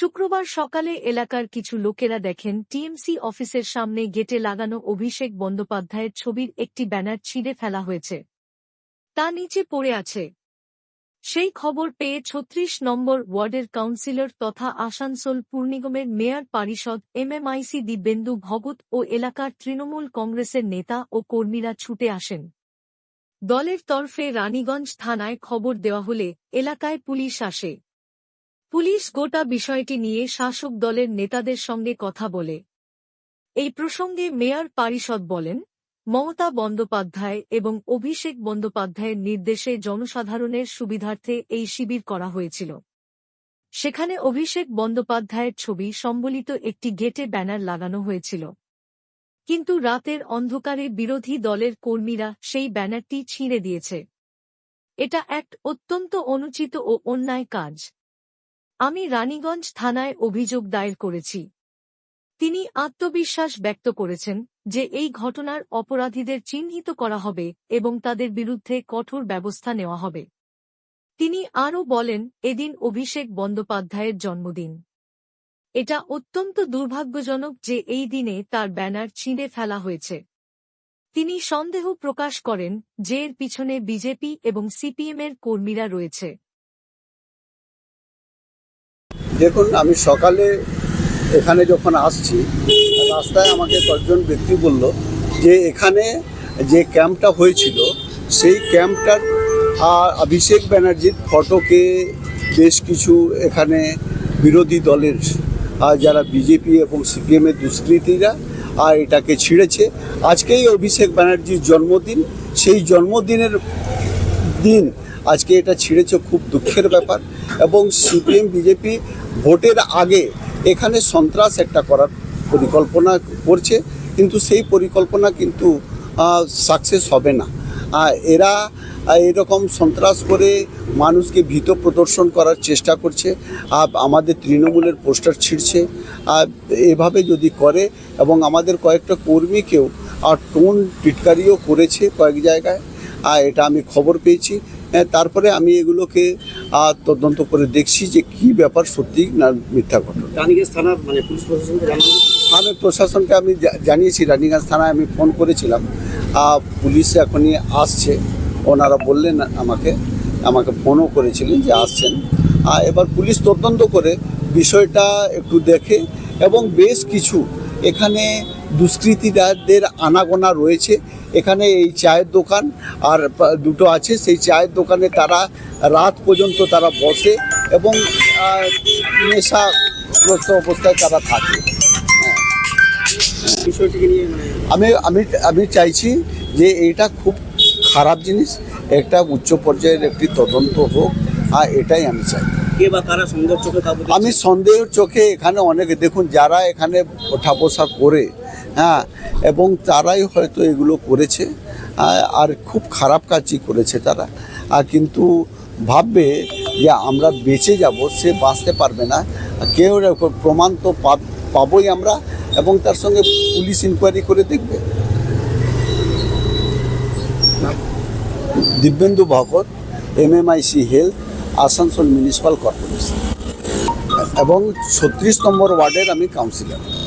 শুক্রবার সকালে এলাকার কিছু লোকেরা দেখেন টিএমসি অফিসের সামনে গেটে লাগানো অভিষেক বন্দ্যোপাধ্যায়ের ছবির একটি ব্যানার ছিঁড়ে ফেলা হয়েছে। তা নিচে পড়ে আছে। সেই খবর পেয়ে ছত্রিশ নম্বর ওয়ার্ডের কাউন্সিলর তথা আসানসোল পূর্ণিগমের মেয়র পারিষদ এমএমআইসি দিব্যেন্দু ভগত ও এলাকার তৃণমূল কংগ্রেসের নেতা ও কর্মীরা ছুটে আসেন। দলের তরফে রানীগঞ্জ থানায় খবর দেওয়া হলে এলাকায় পুলিশ আসে। পুলিশ গোটা বিষয়টি নিয়ে শাসক দলের নেতাদের সঙ্গে কথা বলে। এই প্রসঙ্গে মেয়র পারিষদ বলেন, মমতা বন্দ্যোপাধ্যায় এবং অভিষেক বন্দ্যোপাধ্যায়ের নির্দেশে জনসাধারণের সুবিধার্থে এই শিবির করা হয়েছিল। সেখানে অভিষেক বন্দ্যোপাধ্যায়ের ছবি সম্বলিত একটি গেটে ব্যানার লাগানো হয়েছিল। কিন্তু রাতের অন্ধকারে বিরোধী দলের কর্মীরা সেই ব্যানারটি ছিঁড়ে দিয়েছে। এটা এক অত্যন্ত অনুচিত ও অন্যায় কাজ। আমি রানীগঞ্জ থানায় অভিযোগ দায়ের করেছি। তিনি আত্মবিশ্বাস ব্যক্ত করেছেন যে এই ঘটনার অপরাধীদের চিহ্নিত করা হবে এবং তাদের বিরুদ্ধে কঠোর ব্যবস্থা নেওয়া হবে। তিনি আরও বলেন, এদিন অভিষেক বন্দ্যোপাধ্যায়ের জন্মদিন। এটা অত্যন্ত দুর্ভাগ্যজনক যে এই দিনে তার ব্যানার ছিঁড়ে ফেলা হয়েছে। তিনি সন্দেহ প্রকাশ করেন, যে এর পিছনে বিজেপি এবং সিপিএমের কর্মীরা রয়েছে। দেখুন, আমি সকালে এখানে যখন আসছি, রাস্তায় আমাকে কয়েকজন ব্যক্তি বলল যে এখানে যে ক্যাম্পটা হয়েছিল, সেই ক্যাম্পটার অভিষেক ব্যানার্জির ফটোকে বেশ কিছু এখানে বিরোধী দলের যারা বিজেপি এবং সিপিএমের দুষ্কৃতীরা আর এটাকে ছিঁড়েছে। আজকেই অভিষেক ব্যানার্জির জন্মদিন। সেই জন্মদিনের দিন আজকে এটা ছিঁড়েছে খুব দুঃখের ব্যাপার এবং সিপিএম, বিজেপি ভোটের আগে এখানে সন্ত্রাস একটা করার পরিকল্পনা করছে, কিন্তু সেই পরিকল্পনা কিন্তু সাকসেস হবে না। এরা এরকম সন্ত্রাস করে মানুষকে ভীত প্রদর্শন করার চেষ্টা করছে আমাদের তৃণমূলের পোস্টার ছিঁড়ছে এভাবে যদি করে এবং আমাদের কয়েকটা কর্মীকেও আর টোন টিটকারিও করেছে কয়েক জায়গায় এটা আমি খবর পেয়েছি। তারপরে আমি এগুলোকে তদন্ত করে দেখছি যে কি ব্যাপার সত্যি না মিথ্যা ঘটনা। রানীগঞ্জ থানার মানে পুলিশ আমি প্রশাসনকে আমি জানিয়েছি। রানীগঞ্জ থানায় আমি ফোন করেছিলাম। পুলিশ এখনই আসছে। ওনারা বললেন আমাকে আমাকে ফোনও করেছিলেন যে আসছেন। আর এবার পুলিশ তদন্ত করে বিষয়টা একটু দেখে এবং বেশ কিছু এখানে দুষ্কৃতীদের আনাগোনা রয়েছে। এখানে এই চায়ের দোকান আর দুটো আছে। সেই চায়ের দোকানে তারা রাত পর্যন্ত তারা বসে এবং নেশাগ্রস্ত অবস্থায় তারা থাকে। নিয়ে মানে আমি আমি আমি চাইছি যে এটা খুব খারাপ জিনিস। একটা উচ্চ পর্যায়ের একটি তদন্ত হোক আর এটাই আমি চাই। কে বা কারা সন্দেহ চোখে আমি সন্দেহের চোখে এখানে অনেকে দেখুন যারা এখানে ওঠা বসা করে হ্যাঁ এবং তারাই হয়তো এগুলো করেছে আর খুব খারাপ কাজই করেছে তারা। আর কিন্তু ভাববে যে আমরা বেঁচে যাব সে বাঁচতে পারবে না। কেউ প্রমাণ তো পাবোই আমরা এবং তার সঙ্গে পুলিশ ইনকোয়ারি করে দেখবে। Dibyendu Bhagat MMIC health Asansol municipal corporation. এবং ছত্রিশ নম্বর ওয়ার্ডের আমি কাউন্সিলর।